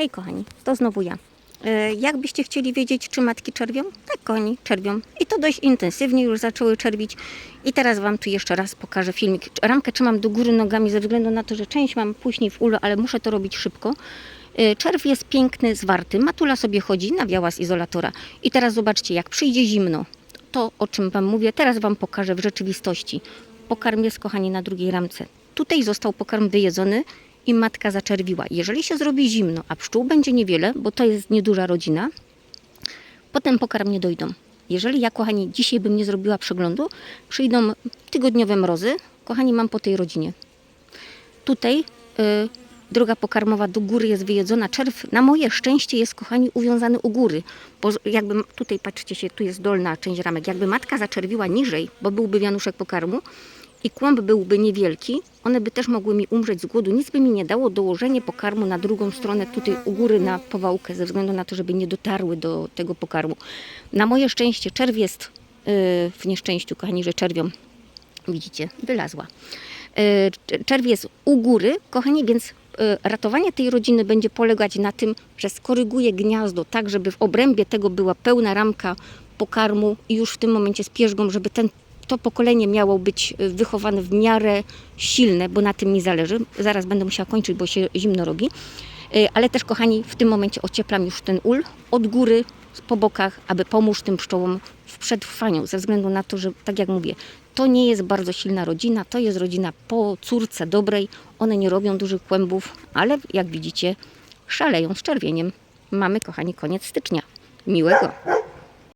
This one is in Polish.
Hej kochani, to znowu ja. E, Jakbyście chcieli wiedzieć, czy matki czerwią? Tak, kochani, czerwią. I to dość intensywnie już zaczęły czerwić. I teraz Wam tu jeszcze raz pokażę filmik. Ramkę trzymam do góry nogami ze względu na to, że część mam później w ulu, ale muszę to robić szybko. E, Czerw jest piękny, zwarty. Matula sobie chodzi, nawiała z izolatora. I teraz zobaczcie, jak przyjdzie zimno, to o czym Wam mówię, teraz Wam pokażę w rzeczywistości. Pokarm jest, kochani, na drugiej ramce. Tutaj został pokarm wyjedzony i matka zaczerwiła. Jeżeli się zrobi zimno, a pszczół będzie niewiele, bo to jest nieduża rodzina, potem pokarm nie dojdą. Jeżeli ja, kochani, dzisiaj bym nie zrobiła przeglądu, przyjdą tygodniowe mrozy. Kochani, mam po tej rodzinie. Tutaj y, droga pokarmowa do góry jest wyjedzona. Czerw na moje szczęście jest, kochani, uwiązany u góry. Bo jakby tutaj, patrzcie się, tu jest dolna część ramek. Jakby matka zaczerwiła niżej, bo byłby wianuszek pokarmu i kłąb byłby niewielki, one by też mogły mi umrzeć z głodu. Nic by mi nie dało dołożenie pokarmu na drugą stronę, tutaj u góry na powałkę, ze względu na to, żeby nie dotarły do tego pokarmu. Na moje szczęście czerw jest yy, w nieszczęściu, kochani, że czerwią widzicie, wylazła. Cz- Czerw jest u góry, kochani, więc e, ratowanie tej rodziny będzie polegać na tym, że skoryguje gniazdo tak, żeby w obrębie tego była pełna ramka pokarmu i już w tym momencie z pierzgą, żeby ten, to pokolenie miało być e, wychowane w miarę silne, bo na tym mi zależy. Zaraz będę musiała kończyć, bo się zimno robi. E, Ale też, kochani, w tym momencie ocieplam już ten ul od góry, po bokach, aby pomóż tym pszczołom w przetrwaniu, ze względu na to, że tak jak mówię, to nie jest bardzo silna rodzina, to jest rodzina po córce dobrej, one nie robią dużych kłębów, ale jak widzicie, szaleją z czerwieniem. Mamy, kochani, koniec stycznia. Miłego!